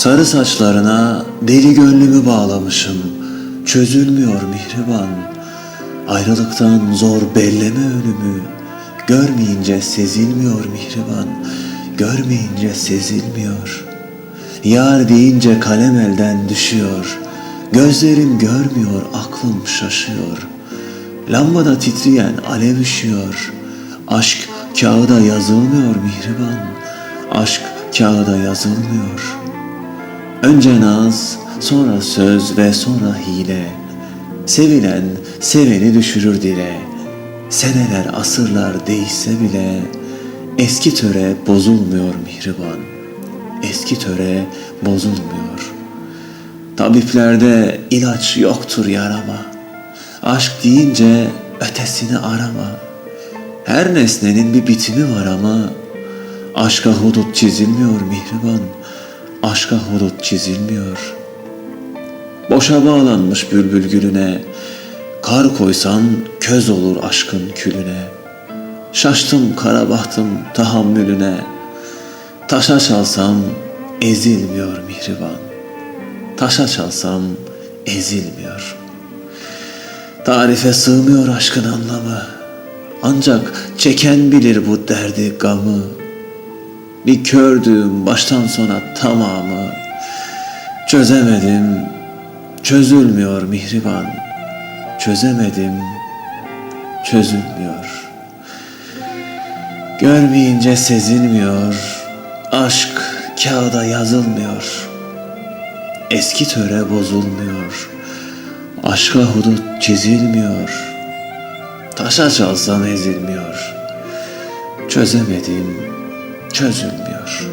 Sarı saçlarına deli gönlümü bağlamışım. Çözülmüyor mihriban. Ayrılıktan zor belleme ölümü. Görmeyince sezilmiyor mihriban. Görmeyince sezilmiyor. Yar deyince kalem elden düşüyor. Gözlerim görmüyor, aklım şaşıyor. Lambada titreyen alev ışıyor. Aşk kağıda yazılmıyor mihriban. Aşk kağıda yazılmıyor. Önce naz, sonra söz ve sonra hile. Sevilen seveni düşürür dile. Seneler asırlar değişse bile eski töre bozulmuyor mihriban. Eski töre bozulmuyor. Tabiplerde ilaç yoktur yarama. Aşk deyince ötesini arama. Her nesnenin bir bitimi var ama aşka hudut çizilmiyor mihriban. Aşka hudut çizilmiyor. Boşa bağlanmış bülbül gülüne, kar koysan köz olur aşkın külüne. Şaştım kara bahtım tahammülüne, taşa çalsam ezilmiyor mihriban. Taşa çalsam ezilmiyor. Tarife sığmıyor aşkın anlamı. Ancak çeken bilir bu derdi gamı. Bir kördüğüm baştan sona tamamı. Çözemedim, çözülmüyor mihriban. Çözemedim, çözülmüyor. Görmeyince sezilmiyor, aşk kağıda yazılmıyor. Eski töre bozulmuyor, aşka hudut çizilmiyor. Taşa çalsam ezilmiyor. Çözemedim, çözülmüyor.